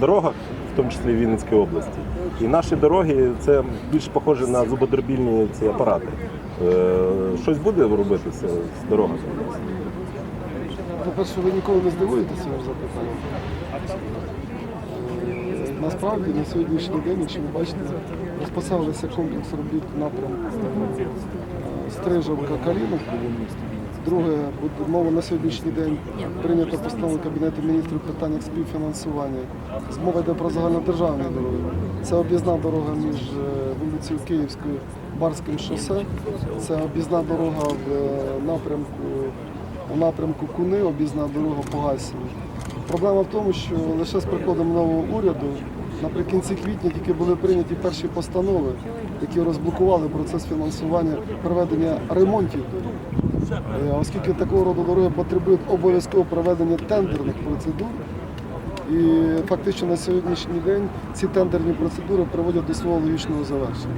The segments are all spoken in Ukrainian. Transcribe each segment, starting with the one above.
дорогах, в тому числі в Вінницькій області. І наші дороги це більш похоже на зубодробільні ці апарати. Е, Щось буде робитися з дорогами? По-перше, ви ніколи не здивуєтеся запитанням. Насправді на сьогоднішній день, якщо ви бачите, розписалися комплекс робіт напрямку е, Стрижавка Каліновка. Друге, мова на сьогоднішній день прийнята постанова Кабінету міністрів в питаннях співфінансування. Мова йде про загальнодержавні дороги. Це об'їзна дорога між е, вулицею Київською, Барським шосе. Це об'їзна дорога в е, напрямку у напрямку Куни, об'їзна дорога по Гасіву. Проблема в тому, що лише з приходом нового уряду наприкінці квітня тільки були прийняті перші постанови, які розблокували процес фінансування проведення ремонтів. Е, Оскільки такого роду дороги потребують обов'язково проведення тендерних процедур, і фактично на сьогоднішній день ці тендерні процедури приводять до свого логічного завершення.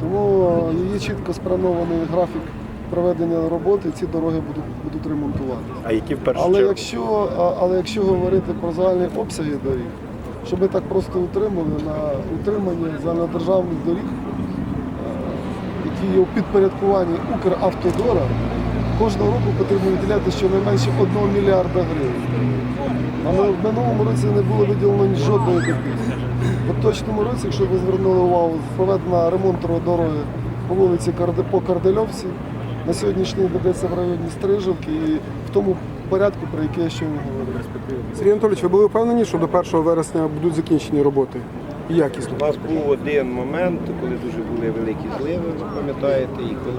Тому е, є чітко спланований графік проведення роботи, ці дороги будуть, будуть ремонтувати. А які в першу Але чергу? якщо, але якщо говорити про загальні обсяги доріг, щоб ми так просто утримали на утримання загальнодержавних доріг, е, які є у підпорядкуванні Укравтодора, кожного року потрібно виділяти щонайменше 1 мільярда гривень. А на- в минулому році не було виділено жодної копійки. В поточному році, якщо ви звернули увагу, проведена ремонтова дороги по вулиці по Кардельовці. На сьогоднішній день ведеться в районі Стрижівки і в тому порядку, про який я щойно говорив. Сергій Анатолійович, ви були впевнені, що до 1 вересня будуть закінчені роботи? І якісно? У нас був один момент, коли дуже були великі зливи, ви пам'ятаєте, і коли